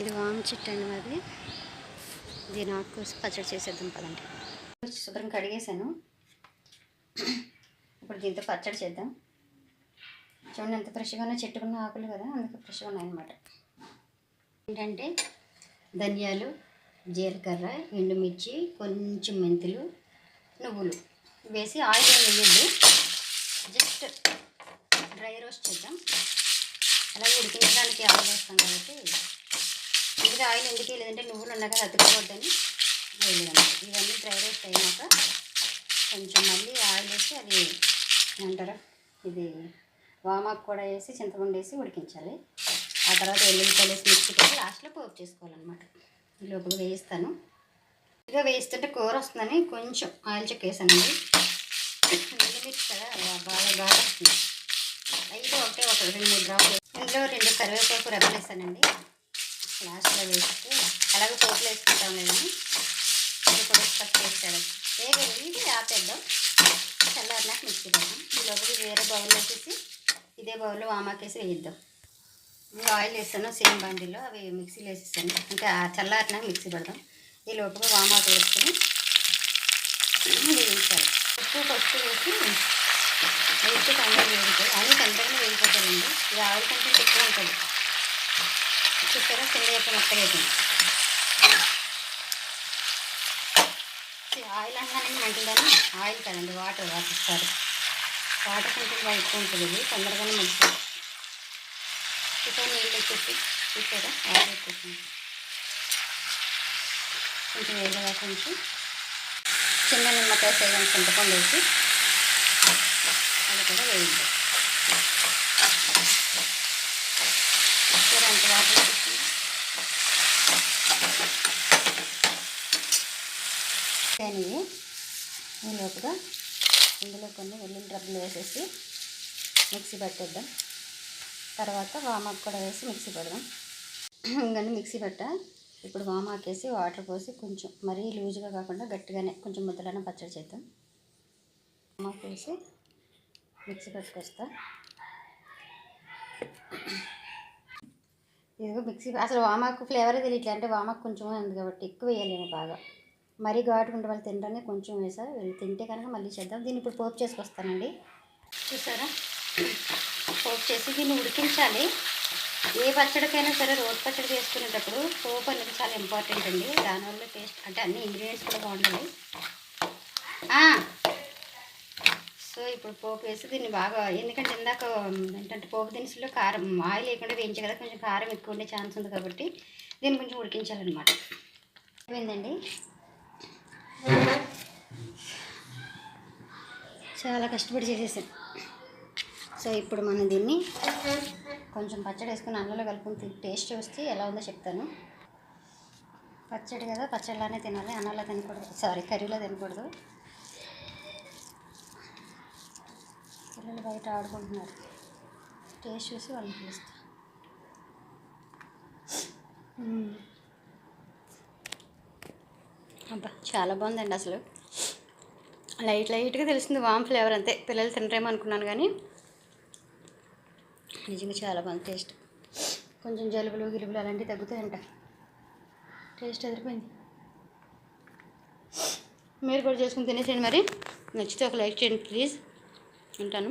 ఇది వామ చెట్టు అండి మాది. ఇది ఆకు పచ్చడి చేసేద్దాం పదండి. శుభ్రం కడిగేసాను ఇప్పుడు దీంతో పచ్చడి చేద్దాం. చూడండి ఎంత ఫ్రెష్గా ఉన్న చెట్టుకున్న ఆకులు కదా అందుకే ఫ్రెష్గా ఉన్నాయన్నమాట. ఏంటంటే ధనియాలు జీలకర్ర ఎండుమిర్చి కొంచెం మెంతులు నువ్వులు. వేసి ఆయిల్ వేయద్దు. జస్ట్ డ్రై రోస్ట్ చేద్దాం. అలాగే ఉడికించడానికి ఆయిల్ ఇది ఆయిల్ ఎందుకు లేదంటే నువ్వులు ఉన్నాక అతుక్కోవద్దని వేయలేదన్నమాట. ఇవన్నీ డ్రై రోస్ట్ అయినాక కొంచెం మళ్ళీ ఆయిల్ వేసి అది ఏమంటారా? ఇది వామాకు కూడా వేసి చింతపండు వేసి ఉడికించాలి. ఆ తర్వాత ఎల్లుల్లిపాయలు వేసి మిక్సీ పెట్టి లాస్ట్లో పోపు చేసుకోవాలన్నమాట. ఈ లోపల వేయిస్తాను. ఇక వేయిస్తుంటే కూర వస్తుందని కొంచెం ఆయిల్ చెక్క వేసానండి. ఎండుమిర్చి కదా బాగా బాగా వస్తుంది. అయితే ఒకటే ఒక రెండు మూడు డ్రాప్లు ఇందులో రెండు కరివేపాకు రెప్పలేసానండి లాస్ట్లో వేస్తే అలాగే పోపులు వేసుకుంటాం లేదని అది కూడా కట్ చేస్తాడు వేరే ఇది ఆపేద్దాం. చల్లారినాక మిక్సీ పెడదాం ఈ లోపల వేరే బౌల్ వేసేసి ఇదే బౌల్లో వామాకేసి వేయిద్దాం. ఇంకా ఆయిల్ వేస్తాను సేమ్ బండిలో అవి మిక్సీలో వేసేస్తాను. ఇంకా చల్లారినాక మిక్సీ పెడదాం. ఈ లోపల వామాకు వేసుకుని వేయించాలి. ఉప్పు పసుపు వేసి వేస్తే తొందరగా వేగుతాయి అవి తొందరగా వేగిపోతాయండి ఈ ఆయిల్ కంటే ఎక్కువ ఉంటుంది. చూసారా కింద యొక్క మెత్తగా అయిపోయింది ఆయిల్ అనగానే మంటుందని ఆయిల్ కదండి వాటర్ వాటిస్తారు. వాటర్ కొంచెం బాగా ఎక్కువ ఉంటుంది ఇది తొందరగానే మంచిది. చూసారా నీళ్ళు వచ్చేసి చూసారా? ఆయిల్ వచ్చేసింది కొంచెం వేగగా కొంచెం చిన్న నిమ్మకాయ సైజు చింతపండు వేసి అది కూడా వేయండి కూర ఎంత వాటర్ వేస్తుంది ఇవి. ఈ లోపల ఇందులో కొన్ని వెల్లుల్లి రబ్బలు వేసేసి మిక్సీ పట్టేద్దాం. తర్వాత వామాకు కూడా వేసి మిక్సీ పెడదాం. ఇంకండి మిక్సీ పెట్ట. ఇప్పుడు వామాకు వేసి వాటర్ పోసి కొంచెం మరీ లూజ్గా కాకుండా గట్టిగానే కొంచెం ముద్దలైన పచ్చడి చేద్దాం. వామాకు వేసి మిక్సీ పట్టుకొస్తా. ఇదిగో మిక్సీ అసలు వామాకు ఫ్లేవరే తెలియట్లే. అంటే వామాకు కొంచెం ఉంది కాబట్టి ఎక్కువ వేయలేము బాగా. మరీ ఉండే వాళ్ళు తినడానికి కొంచెం వేసా వీళ్ళు తింటే కనుక మళ్ళీ చేద్దాం. దీన్ని ఇప్పుడు పోపు చేసుకొస్తానండి చూసారా? పోపు చేసి దీన్ని ఉడికించాలి. ఏ పచ్చడికైనా సరే రోడ్ పచ్చడి చేసుకునేటప్పుడు పోపు అనేది చాలా ఇంపార్టెంట్ అండి. దానివల్ల టేస్ట్ అంటే అన్ని ఇంగ్రీడియంట్స్ కూడా బాగుంటాయి. సో ఇప్పుడు పోపు వేసి దీన్ని బాగా ఎందుకంటే ఇందాక ఏంటంటే పోపు దినుసులో కారం ఆయిల్ లేకుండా వేయించే కదా కొంచెం కారం ఎక్కువ ఉండే ఛాన్స్ ఉంది కాబట్టి దీన్ని కొంచెం ఉడికించాలన్నమాట. అయిపోయిందండి చాలా కష్టపడి చేసేసాను. సో ఇప్పుడు మనం దీన్ని కొంచెం పచ్చడి వేసుకుని అన్నంలో కలుపుకుని టేస్ట్ చూస్తే ఎలా ఉందో చెప్తాను. పచ్చడి కదా పచ్చడిలానే తినాలి అన్నంలో తినకూడదు. సారీ కర్రీలో తినకూడదు. పిల్లలు బయట ఆడుకుంటున్నారు. టేస్ట్ చూసి వాళ్ళని పిలుస్తాను అబ్బా చాలా బాగుందండి అసలు. లైట్ లైట్గా తెలిసింది వామ్ ఫ్లేవర్ అంతే. పిల్లలు తినరేమో అనుకున్నాను కానీ నిజంగా చాలా బాగుంది టేస్ట్. కొంచెం జలుబులు గిలుబులు అలాంటివి తగ్గుతాయంట. టేస్ట్ ఎదిరిపోయింది. మీరు కూడా చేసుకుని తినేసేయండి మరి. నచ్చితే ఒక లైక్ చేయండి ప్లీజ్. ఉంటాను.